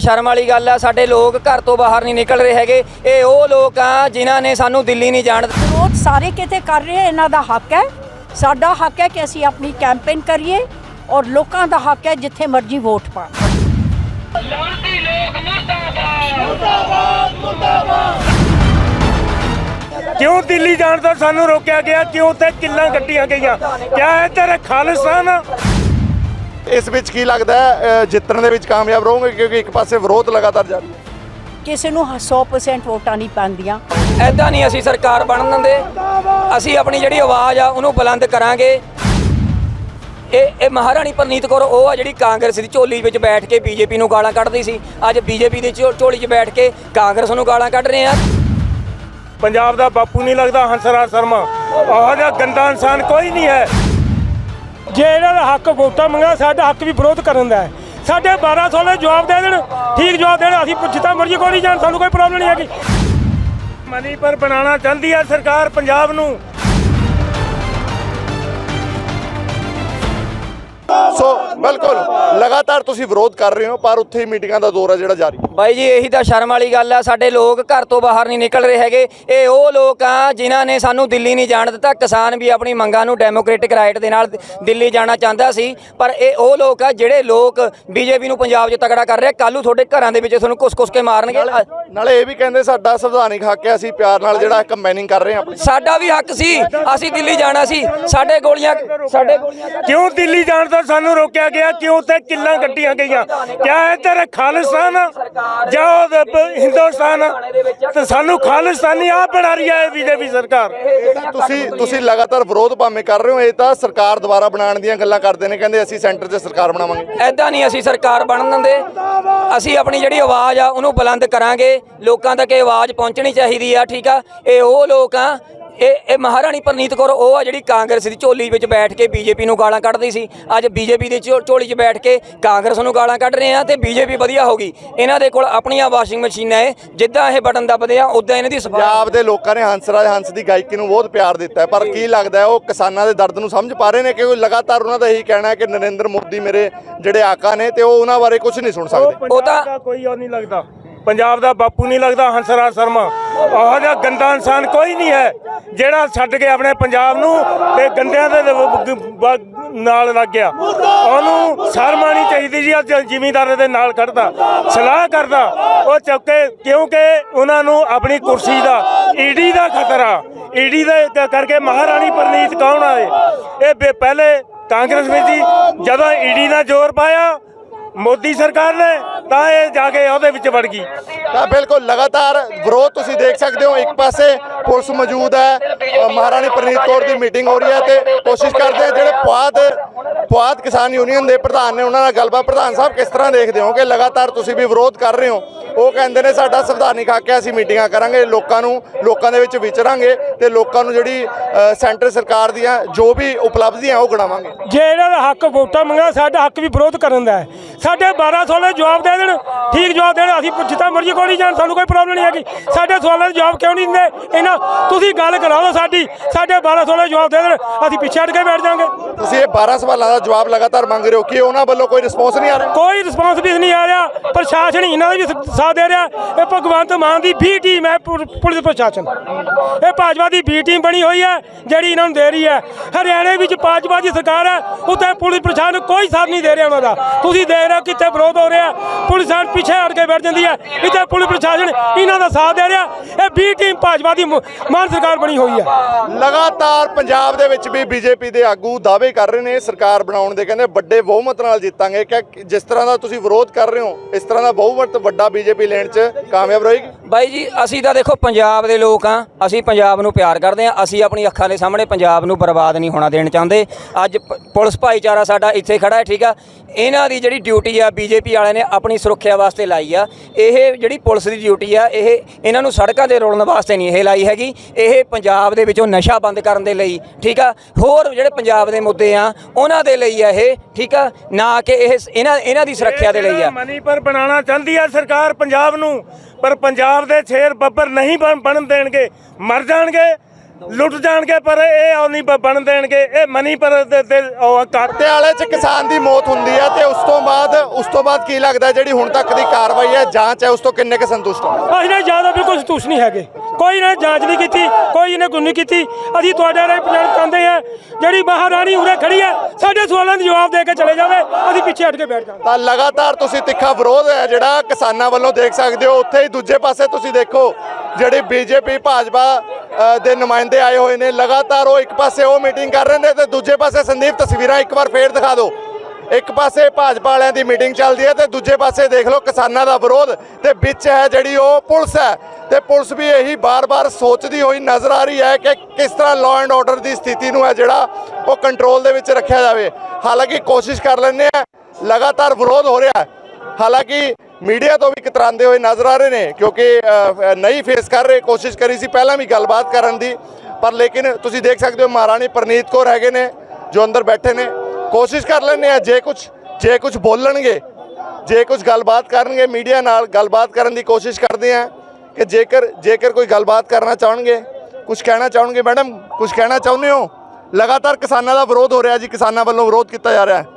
ਸ਼ਰਮ ਵਾਲੀ ਗੱਲ ਆ ਸਾਡੇ ਲੋਕ ਘਰ ਤੋਂ ਬਾਹਰ ਨਹੀਂ ਨਿਕਲ ਰਹੇ ਹੈਗੇ। ਇਹ ਉਹ ਲੋਕ ਆ ਜਿਨ੍ਹਾਂ ਨੇ ਸਾਨੂੰ ਦਿੱਲੀ ਨਹੀਂ ਜਾਣ ਦਿੱਤਾ। ਵਿਰੋਧ ਸਾਰੇ ਕਿਤੇ ਕਰ ਰਹੇ ਆ, ਇਹਨਾਂ ਦਾ ਹੱਕ ਹੈ। ਸਾਡਾ ਹੱਕ ਹੈ ਕਿ ਅਸੀਂ ਆਪਣੀ ਕੈਂਪੇਨ ਕਰੀਏ ਔਰ ਲੋਕਾਂ ਦਾ ਹੱਕ ਹੈ ਜਿੱਥੇ ਮਰਜ਼ੀ ਵੋਟ ਪਾਣ। ਕਿਉਂ ਦਿੱਲੀ ਜਾਣ ਤੋਂ ਸਾਨੂੰ ਰੋਕਿਆ ਗਿਆ? ਕਿਉਂ ਤੇ ਕਿੱਲਾਂ ਕੱਟੀਆਂ ਗਈਆਂ? ਕਿਆ ਇਹ ਤੇਰੇ ਖਾਲਿਸਤਾਨ? ਇਸ ਵਿੱਚ ਕੀ ਲੱਗਦਾ ਹੈ ਜਿੱਤਣ ਦੇ ਵਿੱਚ ਕਾਮਯਾਬ ਰਹੋਗੇ ਕਿਉਂਕਿ ਇੱਕ ਪਾਸੇ ਵਿਰੋਧ ਲਗਾਤਾਰ ਜਾਰੀ ਹੈ ਕਿਸੇ ਨੂੰ 100% ਵੋਟਾਂ ਨਹੀਂ ਪੈਂਦੀਆਂ। ਐਦਾਂ ਨਹੀਂ ਅਸੀਂ ਸਰਕਾਰ ਬਣਨ ਦਿੰਦੇ। ਅਸੀਂ ਆਪਣੀ ਜਿਹੜੀ ਆਵਾਜ਼ ਆ ਉਹਨੂੰ ਬੁਲੰਦ ਕਰਾਂਗੇ। ਇਹ ਇਹ ਮਹਾਰਾਣੀ ਪ੍ਰਨੀਤ ਕੌਰ ਉਹ ਆ ਜਿਹੜੀ ਕਾਂਗਰਸ ਦੀ ਝੋਲੀ ਵਿੱਚ ਬੈਠ ਕੇ ਬੀਜੇਪੀ ਨੂੰ ਗਾਲਾਂ ਕੱਢਦੀ ਸੀ। ਅੱਜ ਬੀਜੇਪੀ ਦੀ ਝੋ- ਝੋਲੀ 'ਚ ਬੈਠ ਕੇ ਕਾਂਗਰਸ ਨੂੰ ਗਾਲਾਂ ਕੱਢ ਰਹੇ ਆ। ਪੰਜਾਬ ਦਾ ਬਾਪੂ ਨਹੀਂ ਲੱਗਦਾ ਹੰਸਰਾਜ ਸ਼ਰਮਾ। ਉਹ ਜਿਹਾ ਗੰਦਾ ਇਨਸਾਨ ਕੋਈ ਨਹੀਂ ਹੈ। ਜੇ ਇਹਨਾਂ ਦਾ ਹੱਕ ਵੋਟਾਂ ਮੰਗਾ ਸਾਡਾ ਹੱਕ ਵੀ ਵਿਰੋਧ ਕਰਨ ਦਾ ਹੈ। ਸਾਡੇ 1200 ਦੇ ਜਵਾਬ ਦੇ ਦੇਣ, ਠੀਕ ਜਵਾਬ ਦੇਣ, ਅਸੀਂ ਜਿੱਤਾ ਮਰਜ਼ੀ, ਕੋਈ ਨਹੀਂ ਜਾਣ, ਸਾਨੂੰ ਕੋਈ ਪ੍ਰੋਬਲਮ ਨਹੀਂ ਹੈਗੀ। ਮਨੀ ਪਰ ਬਣਾਉਣਾ ਚਾਹੁੰਦੀ ਹੈ ਸਰਕਾਰ ਪੰਜਾਬ ਨੂੰ। ਲਗਾਤਾਰ ਤੁਸੀਂ ਵਿਰੋਧ ਕਰ ਰਹੇ ਹੋ ਪਰ ਉੱਥੇ ਹੀ ਮੀਟਿੰਗਾਂ ਦਾ ਦੌਰ ਹੈ ਜਿਹੜਾ ਜਾਰੀ ਹੈ। ਬਾਈ ਜੀ ਇਹੀ ਤਾਂ ਸ਼ਰਮ ਵਾਲੀ ਗੱਲ ਆ ਸਾਡੇ ਲੋਕ ਘਰ ਤੋਂ ਬਾਹਰ ਨਹੀਂ ਨਿਕਲ ਰਹੇ ਹੈਗੇ। ਇਹ ਉਹ ਲੋਕ ਆ ਜਿਨ੍ਹਾਂ ਨੇ ਸਾਨੂੰ ਦਿੱਲੀ ਨਹੀਂ ਜਾਣ ਦਿੱਤਾ ਕਿਸਾਨ ਵੀ ਆਪਣੀ ਮੰਗਾਂ ਨੂੰ ਡੈਮੋਕ੍ਰੈਟਿਕ ਰਾਈਟ ਦੇ ਨਾਲ ਦਿੱਲੀ ਜਾਣਾ ਚਾਹੁੰਦਾ ਸੀ। ਪਰ ਇਹ ਉਹ ਲੋਕ ਆ ਜਿਹੜੇ ਲੋਕ ਬੀਜੇਪੀ ਨੂੰ ਪੰਜਾਬ 'ਚ ਤਗੜਾ ਕਰ ਰਿਹਾ ਕੱਲ੍ਹ ਨੂੰ ਤੁਹਾਡੇ ਘਰਾਂ ਦੇ ਵਿੱਚ ਤੁਹਾਨੂੰ ਕੁਸ-ਕੁਸ ਕੇ ਮਾਰਨਗੇ। ਨਾਲੇ ਇਹ ਵੀ ਕਹਿੰਦੇ ਸਾਡਾ ਸੰਵਿਧਾਨਿਕ ਹੱਕ ਹੈ ਅਸੀਂ ਪਿਆਰ ਨਾਲ ਜਿਹੜਾ ਕੰਬਾਈਨਿੰਗ ਕਰ ਰਹੇ ਹਾਂ ਆਪਣੀ। ਸਾਡਾ ਵੀ ਹੱਕ ਸੀ ਅਸੀਂ ਦਿੱਲੀ ਜਾਣਾ ਸੀ। ਸਾਡੇ ਗੋਲੀਆਂ ਸਾਡੇ ਗੋਲੀਆਂ ਕਿਉਂ ਦਿੱਲੀ ਜਾਣ ਤੋਂ ਸਾਨੂੰ ਰੋਕਿਆ ਗਿਆ? ਕਿਉਂ ਤੇ ਕਿੱਲਾਂ ਕੱਟੀਆਂ ਗਈਆਂ। ਕਿਆ ਇਹ ਤੇਰੇ ਖਾਲਿਸਤਾਨ? ਆ? ਜਾਓ ਤੇ ਪ- ਹਿੰਦੁਸਤਾਨ। ਤੇ ਸਾਨੂੰ ਖਾਲਿਸਤਾਨੀ ਆ ਬਣਾ ਰਹੀ ਹੈ ਬੀਜੇਪੀ ਸਰਕਾਰ। ਤੁਸੀਂ ਤੁਸੀਂ ਲਗਾਤਾਰ ਵਿਰੋਧ ਭਾਵੇਂ ਕਰ ਰਹੇ ਹੋ ਇਹ ਤਾਂ ਸਰਕਾਰ ਦੁਬਾਰਾ ਬਣਾਉਣ ਦੀਆਂ ਗੱਲਾਂ ਕਰਦੇ ਨੇ ਕਹਿੰਦੇ ਅਸੀਂ ਸੈਂਟਰ 'ਚ ਸਰਕਾਰ ਬਣਾਵਾਂਗੇ। ਐਦਾਂ ਨਹੀਂ ਅਸੀਂ ਸਰਕਾਰ ਬਣਨ ਦਿੰਦੇ। ਅਸੀਂ ਆਪਣੀ ਜਿਹੜੀ ਆਵਾਜ਼ ਆ ਉਹਨੂੰ ਬੁਲੰਦ ਕਰਾਂਗੇ। ਲੋਕਾਂ ਤੱਕ ਇਹ ਆਵਾਜ਼ ਪਹੁੰਚਣੀ ਚਾਹੀਦੀ ਆ ਠੀਕ ਆ? ਇਹ ਉਹ ਲੋਕ ਆ ਇਹ ਇਹ ਮਹਾਰਾਣੀ ਪ੍ਰਨੀਤ ਕੌਰ ਉਹ ਆ ਜਿਹੜੀ ਕਾਂਗਰਸ ਦੀ ਝੋਲੀ ਵਿੱਚ ਬੈਠ ਕੇ ਬੀਜੇਪੀ ਨੂੰ ਗਾਲਾਂ ਕੱਢਦੀ ਸੀ। ਅੱਜ ਬੀਜੇਪੀ ਦੀ ਝੋ- ਝੋਲੀ 'ਚ ਬੈਠ ਕੇ ਕਾਂਗਰਸ ਨੂੰ ਗਾਲਾਂ ਕੱਢ ਰਹੇ ਆ ਤੇ ਬੀਜੇਪੀ ਵਧੀਆ ਹੋ ਗਈ। ਇਹਨਾਂ ਦੇ ਕੋਲ ਆਪਣੀਆਂ ਵਾਸ਼ਿੰਗ ਮਸ਼ੀਨਾਂ ਏ ਜਿੱਦਾਂ ਇਹ ਬਟਨ ਦੱਬਦੇ ਆ ਉਦਾਂ ਇਹਨਾਂ ਦੀ ਸਫ਼ਾਈ। ਪੰਜਾਬ ਦੇ ਲੋਕਾਂ ਨੇ ਹੰਸਰਾਜ ਹੰਸ ਦੀ ਗਾਇਕੀ ਨੂੰ ਬਹੁਤ ਪਿਆਰ ਦਿੱਤਾ ਹੈ ਪਰ ਕੀ ਲੱਗਦਾ ਹੈ ਉਹ ਕਿਸਾਨਾਂ ਦੇ ਦਰਦ ਨੂੰ ਸਮਝ ਪਾ ਰਹੇ ਨੇ? ਕਿਉਂਕਿ ਲਗਾਤਾਰ ਉਹਨਾਂ ਦਾ ਇਹੀ ਕਹਿਣਾ ਹੈ ਕਿ ਨਰਿੰਦਰ ਮੋਦੀ ਮੇਰੇ ਜਿਹੜੇ ਆਕਾ ਨੇ ਤੇ ਉਹ ਉਹਨਾਂ ਬਾਰੇ ਕੁਝ ਨਹੀਂ ਸੁਣ ਸਕਦੇ। ਉਹ ਤਾਂ- ਦਾ ਕੋਈ ਉਹ ਨਹੀਂ ਲੱਗਦਾ। ਪੰਜਾਬ ਦਾ ਬਾਪੂ ਨਹੀਂ ਲੱਗਦਾ, ਹੰਸਰਾਜ ਸ਼ਰਮਾ। ਉਹ ਜਿਹਾ ਗੰਦਾ ਇਨਸਾਨ ਕੋਈ ਨਹੀਂ ਹੈ, ਜਿਹੜਾ ਛੱਡ ਕੇ ਆਪਣੇ ਪੰਜਾਬ ਨੂੰ ਤੇ ਗੰਦਿਆਂ ਦੇ ਨਾਲ ਲੱਗ ਗਿਆ। ਉਹਨੂੰ ਸ਼ਰਮ ਆਉਣੀ ਚਾਹੀਦੀ ਜੀ, ਅੱਜ ਜ਼ਿਮੀਂਦਾਰਾਂ ਦੇ ਨਾਲ ਖੜਦਾ ਸਲਾਹ ਕਰਦਾ। ਉਹ ਚੁੱਕੇ ਕਿਉਂਕਿ ਉਹਨਾਂ ਨੂੰ ਆਪਣੀ ਕੁਰਸੀ ਦਾ, ਈਡੀ ਦਾ ਖਤਰਾ, ਈਡੀ ਦੇ ਕਰਕੇ ਮਹਾਰਾਣੀ ਪ੍ਰਨੀਤ ਕੌਣ ਆਏ। ਇਹ ਬੇ- ਪਹਿਲੇ ਕਾਂਗਰਸ ਵਿੱਚ ਸੀ ਜਦੋਂ ਈਡੀ ਨਾਲ ਜ਼ੋਰ ਪਾਇਆ, ਮੋਦੀ ਸਰਕਾਰ ਨੇ ਤਾਂ ਇਹ ਜਾ ਕੇ ਉਹਦੇ ਵਿੱਚ ਵੜ ਗਈ। ਤਾਂ ਬਿਲਕੁਲ ਲਗਾਤਾਰ ਵਿਰੋਧ ਤੁਸੀਂ ਦੇਖ ਸਕਦੇ ਹੋ। ਇੱਕ ਪਾਸੇ ਪੁਲਿਸ ਮੌਜੂਦ ਹੈ। ਮਹਾਰਾਣੀ ਪ੍ਰਨੀਤ ਕੌਰ ਦੀ ਮੀਟਿੰਗ ਹੋ ਰਹੀ ਹੈ ਤੇ ਕੋਸ਼ਿਸ਼ ਕਰਦੇ ਆ ਜਿਹੜੇ ਪੁਆਧ ਪੁਆਧ ਕਿਸਾਨ ਯੂਨੀਅਨ ਦੇ ਪ੍ਰਧਾਨ ਨੇ ਉਹਨਾਂ ਨਾਲ ਗੱਲਬਾਤ। ਪ੍ਰਧਾਨ ਸਾਹਿਬ ਕਿਸ ਤਰ੍ਹਾਂ ਦੇਖਦੇ ਹੋ ਕਿ ਲਗਾਤਾਰ ਤੁਸੀਂ ਵੀ ਵਿਰੋਧ ਕਰ ਰਹੇ ਹੋ? ਉਹ ਕਹਿੰਦੇ ਨੇ ਸਾਡਾ ਸੰਵਿਧਾਨਿਕ ਹੱਕ ਹੈ ਅਸੀਂ ਮੀਟਿੰਗਾਂ ਕਰਾਂਗੇ ਲੋਕਾਂ ਨੂੰ ਲੋਕਾਂ ਦੇ ਵਿੱਚ ਵਿਚਰਾਂਗੇ ਤੇ ਲੋਕਾਂ ਨੂੰ ਜਿਹੜੀ ਸੈਂਟਰ ਸਰਕਾਰ ਦੀਆਂ ਜੋ ਵੀ ਉਪਲਬਧੀਆਂ ਉਹ ਗਿਣਾਵਾਂਗੇ। ਜੇ ਇਹਨਾਂ ਦਾ ਹੱਕ ਵੋਟਾਂ ਮੰਗਾ ਸਾਡਾ ਹੱਕ ਵੀ ਵਿਰੋਧ ਕਰਨ ਦਾ ਹੈ। ਸਾਡੇ 1200 ਦੇ ਜਵਾਬ ਦੇ ਦੇਣ। ਠੀਕ ਜਵਾਬ ਦੇਣ ਅਸੀਂ ਜਿੱਤਾ ਮਰਜ਼ੀ ਕੋਈ ਨਹੀਂ ਜਾਣ ਸਾਨੂੰ ਕੋਈ ਪ੍ਰੋਬਲਮ ਨਹੀਂ ਹੈਗੀ। ਸਾਡੇ ਸਵਾਲਾਂ ਦੇ ਜਵਾਬ ਕਿਉਂ ਨਹੀਂ ਦਿੰਦੇ? ਇਹਨਾਂ ਤੁਸੀਂ ਗੱਲ ਕਰਾਓ ਸਾਡੀ। ਸਾਡੇ 1200 ਦੇ ਜਵਾਬ ਦੇ ਦੇਣ। ਅਸੀਂ ਪਿੱਛੇ ਹਟ ਕੇ ਬੈਠ ਜਾਾਂਗੇ। ਤੁਸੀਂ ਇਹ 12 ਸਵਾਲਾਂ ਦਾ ਜਵਾਬ ਲਗਾਤਾਰ ਮੰਗ ਰਹੇ ਹੋ ਕਿ ਉਹਨਾਂ ਵੱਲੋਂ ਕੋਈ ਰਿਸਪੌਂਸ ਨਹੀਂ ਆ ਰਿਹਾ? ਕੋਈ ਰਿਸਪੌਂਸ ਵੀ ਨਹੀਂ ਆ ਰਿਹਾ। ਪ੍ਰਸ਼ਾਸਨ ਇਹਨਾਂ ਦਾ ਵੀ ਸਾਥ ਦੇ ਰਿਹਾ। ਇਹ ਭਗਵੰਤ ਮਾਨ ਦੀ ਬੀ ਟੀਮ ਹੈ ਪੁਲਿਸ ਪ੍ਰਸ਼ਾਸਨ। ਇਹ ਭਾਜਪਾ ਦੀ ਬੀ ਟੀਮ ਬਣੀ ਹੋਈ ਹੈ ਜਿਹੜੀ ਇਹਨਾਂ ਨੂੰ ਦੇ ਰਹੀ ਹੈ। ਹਰਿਆਣੇ ਵਿੱਚ ਭਾਜਪਾ ਦੀ ਸਰਕਾਰ ਹੈ ਉੱਥੇ ਪੁਲਿਸ ਪ੍ਰਸ਼ਾਸਨ ਕੋਈ ਸਾਥ ਨਹੀਂ ਦੇ ਰਿਹਾ ਉਹਨਾਂ ਦਾ। ਤੁਸੀਂ ਦੇਖ ਰਹੇ ਹੋ ਕਿੱਥੇ ਵਿਰੋਧ ਹੋ ਰਿਹਾ। ਪੁਲਿਸ ਸਾਡ ਪਿੱਛੇ ਹਟ ਕੇ ਬੈਠ ਜਾਂਦੀ ਹੈ। ਇੱਥੇ ਪੁਲਿਸ ਪ੍ਰਸ਼ਾਸਨ ਇਹਨਾਂ ਦਾ ਸਾਥ ਦੇ ਰਿਹਾ। ਇਹ ਬੀ ਟੀਮ ਭਾਜਪਾ ਦੀ ਮਾਨ ਸਰਕਾਰ ਬਣੀ ਹੋਈ ਹੈ। ਲਗਾਤਾਰ ਪੰਜਾਬ ਦੇ ਵਿੱਚ ਵੀ ਬੀਜੇਪੀ ਦੇ ਆਗੂ ਦਾਅਵੇ ਕਰ ਰਹੇ ਨੇ ਸਰਕਾਰ ਬਣਾਉਣ ਦੇ। ਕਹਿੰਦੇ ਵੱਡੇ ਬਹੁਮਤ ਨਾਲ ਜਿੱਤਾਂਗੇ। ਕਿ ਜਿਸ ਤਰ੍ਹਾਂ ਦਾ ਤੁਸੀਂ ਵਿਰੋਧ ਕਰ ਰਹੇ ਹੋ ਇਸ ਤਰ੍ਹਾਂ ਦਾ ਬਹੁਮਤ ਵੱਡਾ ਬੀਜੇਪੀ ਲੈਣ 'ਚ ਕਾਮਯਾਬ ਰਹੇਗੀ? ਬਾਈ ਜੀ ਅਸੀਂ ਤਾਂ ਦੇਖੋ ਪੰਜਾਬ ਦੇ ਲੋਕ ਆ ਅਸੀਂ ਪੰਜਾਬ ਨੂੰ ਪਿਆਰ ਕਰਦੇ ਆ ਅਸੀਂ ਆਪਣੀ ਅੱਖਾਂ ਦੇ ਸਾਹਮਣੇ ਪੰਜਾਬ ਨੂੰ ਬਰਬਾਦ ਨਹੀਂ ਹੋਣਾ ਦੇਣ ਚਾਹੁੰਦੇ। ਅੱਜ ਪੁਲਿਸ ਭਾਈਚਾਰਾ ਸਾਡਾ ਇੱਥੇ ਖੜਾ ਹੈ ਠੀਕ ਆ। ਇਹਨਾਂ ਦੀ ਜਿਹੜੀ ਡਿਊਟੀ ਆ ਬੀਜੇਪੀ ਵਾਲਿਆਂ ਨੇ ਆਪਣੀ ਸੁਰੱਖਿਆ ਵਾਸਤੇ ਲਾਈ ਆ। ਇਹ ਜਿਹੜੀ ਪੁਲਿਸ ਦੀ ਡਿਊਟੀ ਆ ਇਹ ਇਹਨਾਂ ਨੂੰ ਸੜਕਾਂ ਤੇ ਰੋਲਣ ਵਾਸਤੇ ਨਹੀਂ ਇਹ ਲਾਈ ਹੈਗੀ। ਇਹ ਪੰਜਾਬ ਦੇ ਵਿੱਚੋਂ ਨਸ਼ਾ ਬੰਦ ਕਰਨ ਦੇ ਲਈ ਠੀਕ ਆ? ਹੋਰ ਜਿਹੜੇ ਪੰਜਾਬ ਦੇ ਮੁੱਦੇ ਆ ਉਹਨਾਂ ਦੇ ਲਈ ਆ ਇਹ ਠੀਕ ਆ? ਨਾ ਕਿ ਇਹ ਇਹਨਾਂ ਇਹਨਾਂ ਦੀ ਸੁਰੱਖਿਆ ਦੇ ਲਈ ਆ। ਮਨੀ ਪਰ ਬਣਾਉਣਾ ਚਾਹੁੰਦੀ ਹੈ ਸਰਕਾਰ ਪੰਜਾਬ ਨੂੰ ਪਰ ਪੰਜਾਬ ਦੇ ਸ਼ੇਰ ਬੱਬਰ ਨਹੀਂ ਬਣ ਬਣਨ ਦੇਣਗੇ ਮਰ ਜਾਣਗੇ। ਲੁੱਟ ਜਾਣਗੇ ਪਰ ਇਹ ਉਹ ਨਹੀਂ ਬਣ ਦੇਣਗੇ ਇਹ ਮਨੀ ਪਰ ਤੇ ਤੇ ਉਹ ਕਰ ਪਟਿਆਲੇ 'ਚ ਕਿਸਾਨ ਦੀ ਮੌਤ ਹੁੰਦੀ ਹੈ ਤੇ ਉਸ ਤੋਂ ਬਾਅਦ ਉਸ ਤੋਂ ਬਾਅਦ ਕੀ ਲੱਗਦਾ ਜਿਹੜੀ ਹੁਣ ਤੱਕ ਦੀ ਕਾਰਵਾਈ ਹੈ ਜਾਂਚ ਹੈ ਉਸ ਤੋਂ ਕਿੰਨੇ ਕੁ ਸੰਤੁਸ਼ਟ ਹੋ? ਅਸੀਂ ਨੇ ਜ਼ਿਆਦਾ ਬਿਲਕੁਲ ਸੰਤੁਸ਼ਟ ਨਹੀਂ ਹੈਗੇ। ਕੋਈ ਨੇ ਜਾਂਚ ਨਹੀਂ ਕੀਤੀ ਕੋਈ ਨੇ ਨਹੀਂ ਕੀਤੀ। ਅਸੀਂ ਤੁਹਾਡੇ ਰਾਹੀਂ ਪ੍ਰਚਾਰ ਚਾਹੁੰਦੇ ਆ ਜਿਹੜੀ ਮਹਾਰਾਣੀ ਉਰੇ ਖੜੀ ਹੈ ਸਾਡੇ ਸਵਾਲਾਂ ਦੇ ਜਵਾਬ ਦੇ ਕੇ ਚਲੇ ਜਾਵੇ ਅਸੀਂ ਪਿੱਛੇ ਹਟ ਕੇ ਬੈਠ ਜਾਵਾਂਗੇ। ਤਾਂ ਲਗਾਤਾਰ ਤੁਸੀਂ ਤਿੱਖਾ ਵਿਰੋਧ ਹੈ ਜਿਹੜਾ ਕਿਸਾਨਾਂ ਵੱਲੋਂ ਦੇਖ ਸਕਦੇ ਹੋ ਉੱਥੇ ਹੀ ਦੂਜੇ ਪਾਸੇ ਤੁਸੀਂ ਦੇਖੋ ਜਿਹੜੀ ਬੀਜੇਪੀ, ਭਾਜਪਾ ਦੇ ਨੁਮਾਇੰਦੇ ਆਏ ਹੋਏ ਨੇ, ਲਗਾਤਾਰ ਉਹ ਇੱਕ ਪਾਸੇ ਉਹ ਮੀਟਿੰਗ ਕਰ ਰਹੇ ਨੇ ਤੇ ਦੂਜੇ ਪਾਸੇ ਸੰਦੀਪ ਤਸਵੀਰਾਂ ਇੱਕ ਵਾਰ ਫੇਰ ਦਿਖਾ ਦਿਓ। ਇੱਕ ਪਾਸੇ ਭਾਜਪਾ ਵਾਲਿਆਂ ਦੀ ਮੀਟਿੰਗ ਚੱਲਦੀ ਹੈ ਤੇ ਦੂਜੇ ਪਾਸੇ ਦੇਖ ਲਓ ਕਿਸਾਨਾਂ ਦਾ ਵਿਰੋਧ ਤੇ ਵਿੱਚ ਹੈ ਜਿਹੜੀ ਉਹ ਪੁਲਿਸ ਹੈ ਤੇ ਪੁਲਿਸ ਵੀ ਇਹੀ ਬਾਰ-ਬਾਰ ਸੋਚਦੀ ਹੋਈ ਨਜ਼ਰ ਆ ਰਹੀ ਹੈ ਕਿ ਕਿਸ ਤਰ੍ਹਾਂ ਲਾਅ ਐਂਡ ਆਰਡਰ ਦੀ ਸਥਿਤੀ ਨੂੰ ਹੈ ਜਿਹੜਾ ਉਹ ਕੰਟਰੋਲ ਦੇ ਵਿੱਚ ਰੱਖਿਆ ਜਾਵੇ। ਹਾਲਾਂਕਿ ਕੋਸ਼ਿਸ਼ ਕਰ ਲੈਂਦੇ ਆ ਲਗਾਤਾਰ ਵਿਰੋਧ ਹੋ ਰਿਹਾ ਹਾਲਾਂਕਿ ਮੀਡੀਆ ਤੋਂ ਵੀ ਕਤਰਾਉਂਦੇ ਹੋਏ ਨਜ਼ਰ ਆ ਰਹੇ ਨੇ, ਕਿਉਂਕਿ ਨਹੀਂ ਫੇਸ ਕਰ ਰਹੇ, ਕੋਸ਼ਿਸ਼ ਕਰੀ ਸੀ ਪਹਿਲਾਂ ਵੀ ਗੱਲਬਾਤ ਕਰਨ ਦੀ, ਪਰ ਲੇਕਿਨ ਤੁਸੀਂ ਦੇਖ ਸਕਦੇ ਹੋ ਮਹਾਰਾਣੀ ਪ੍ਰਨੀਤ ਕੌਰ ਹੈਗੇ ਨੇ, ਜੋ ਅੰਦਰ ਬੈਠੇ ਨੇ। ਕੋਸ਼ਿਸ਼ ਕਰ ਲੈਂਦੇ ਆ ਜੇ ਕੁਝ ਜੇ ਕੁਝ ਬੋਲਣਗੇ, ਜੇ ਕੁਝ ਗੱਲਬਾਤ ਕਰਨਗੇ, ਮੀਡੀਆ ਨਾਲ ਗੱਲਬਾਤ ਕਰਨ ਦੀ ਕੋਸ਼ਿਸ਼ ਕਰਦੇ ਆ ਕਿ ਜੇਕਰ ਜੇਕਰ ਕੋਈ ਗੱਲਬਾਤ ਕਰਨਾ ਚਾਹਣਗੇ ਕੁਝ ਕਹਿਣਾ ਚਾਹਣਗੇ, ਮੈਡਮ ਕੁਝ ਕਹਿਣਾ ਚਾਹੁੰਦੇ ਹੋ? ਲਗਾਤਾਰ ਕਿਸਾਨਾਂ ਦਾ ਵਿਰੋਧ ਹੋ ਰਿਹਾ ਜੀ, ਕਿਸਾਨਾਂ ਵੱਲੋਂ ਵਿਰੋਧ ਕੀਤਾ ਜਾ ਰਿਹਾ। ਹੈ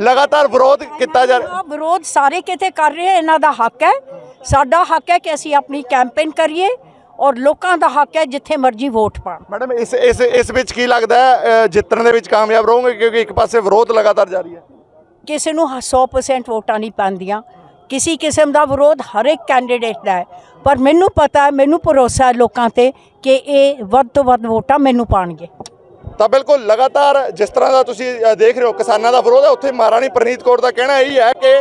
ਲਗਾਤਾਰ ਵਿਰੋਧ ਕੀਤਾ ਜਾ ਰਿਹਾ। ਵਿਰੋਧ ਸਾਰੇ ਕਿਤੇ ਕਰ ਰਹੇ ਇਹਨਾਂ ਦਾ ਹੱਕ ਹੈ। ਸਾਡਾ ਹੱਕ ਹੈ ਕਿ ਅਸੀਂ ਆਪਣੀ ਕੈਂਪੇਨ ਕਰੀਏ ਔਰ ਲੋਕਾਂ ਦਾ ਹੱਕ ਹੈ ਜਿੱਥੇ ਮਰਜ਼ੀ ਵੋਟ ਪਾਣ। ਮੈਡਮ ਇਸ ਇਸ ਇਸ ਵਿੱਚ ਕੀ ਲੱਗਦਾ ਹੈ? ਜਿੱਤਣ ਦੇ ਵਿੱਚ ਕਾਮਯਾਬ ਰਹੋਗੇ ਕਿਉਂਕਿ ਇੱਕ ਪਾਸੇ ਵਿਰੋਧ ਲਗਾਤਾਰ ਜਾਰੀ ਹੈ। ਕਿਸੇ ਨੂੰ ਹ- 100% ਵੋਟਾਂ ਨਹੀਂ ਪੈਂਦੀਆਂ। ਕਿਸੇ ਕਿਸਮ ਦਾ ਵਿਰੋਧ ਹਰ ਇੱਕ ਕੈਂਡੀਡੇਟ ਦਾ ਹੈ। ਪਰ ਮੈਨੂੰ ਪਤਾ ਹੈ ਮੈਨੂੰ ਭਰੋਸਾ ਹੈ ਲੋਕਾਂ ਤੇ ਕਿ ਇਹ ਵੱਧ ਤੋਂ ਵੱਧ ਵੋਟਾਂ ਮੈਨੂੰ ਪਾਣਗੇ। ਤਾਂ ਬਿਲਕੁਲ ਲਗਾਤਾਰ ਜਿਸ ਤਰ੍ਹਾਂ ਦਾ ਤੁਸੀਂ ਦੇਖ ਰਹੇ ਹੋ ਕਿਸਾਨਾਂ ਦਾ ਵਿਰੋਧ ਹੈ, ਉੱਥੇ ਮਹਾਰਾਣੀ ਪ੍ਰਨੀਤ ਕੌਰ ਦਾ ਕਹਿਣਾ ਇਹੀ ਹੈ ਕਿ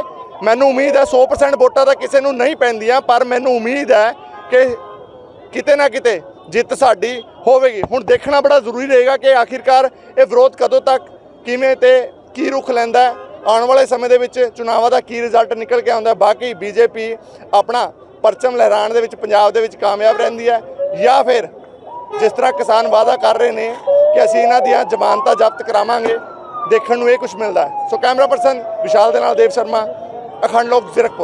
ਮੈਨੂੰ ਉਮੀਦ ਹੈ 100% ਵੋਟਾਂ ਤਾਂ ਕਿਸੇ ਨੂੰ ਨਹੀਂ ਪੈਂਦੀਆਂ, ਪਰ ਮੈਨੂੰ ਉਮੀਦ ਹੈ ਕਿ ਕਿਤੇ ਨਾ ਕਿਤੇ ਜਿੱਤ ਸਾਡੀ ਹੋਵੇਗੀ ਹੁਣ ਦੇਖਣਾ ਬੜਾ ਜ਼ਰੂਰੀ ਰਹੇਗਾ ਕਿ ਆਖਿਰਕਾਰ ਇਹ ਵਿਰੋਧ ਕਦੋਂ ਤੱਕ, ਕਿਵੇਂ ਤੇ ਕੀ ਰੁਖ ਲੈਂਦਾ ਆਉਣ ਵਾਲੇ ਸਮੇਂ ਦੇ ਵਿੱਚ ਚੁਣਾਵਾਂ ਦਾ ਕੀ ਰਿਜ਼ਲਟ ਨਿਕਲ ਕੇ ਆਉਂਦਾ ਹੈ। ਬਾਕੀ ਬੀਜੇਪੀ ਆਪਣਾ ਪਰਚਮ ਲਹਿਰਾਣ ਦੇ ਵਿੱਚ, ਪੰਜਾਬ ਦੇ ਵਿੱਚ ਕਾਮਯਾਬ ਰਹਿੰਦੀ ਹੈ ਜਾਂ ਫਿਰ ਜਿਸ ਤਰ੍ਹਾਂ ਕਿਸਾਨ ਵਾਅਦਾ ਕਰ ਰਹੇ ਨੇ ਕਿ ਅਸੀਂ ਇਹਨਾਂ ਦੀਆਂ ਜ਼ਮਾਨਤਾਂ ਜ਼ਬਤ ਕਰਾਵਾਂਗੇ, ਦੇਖਣ ਨੂੰ ਇਹ ਕੁਝ ਮਿਲਦਾ ਹੈ। ਸੋ ਕੈਮਰਾ ਪਰਸਨ ਵਿਸ਼ਾਲ ਦੇ ਨਾਲ ਦੇਵ ਸ਼ਰਮਾ, ਅਖੰਡ ਲੋਕ ਜ਼ੀਰਕਪੁਰ।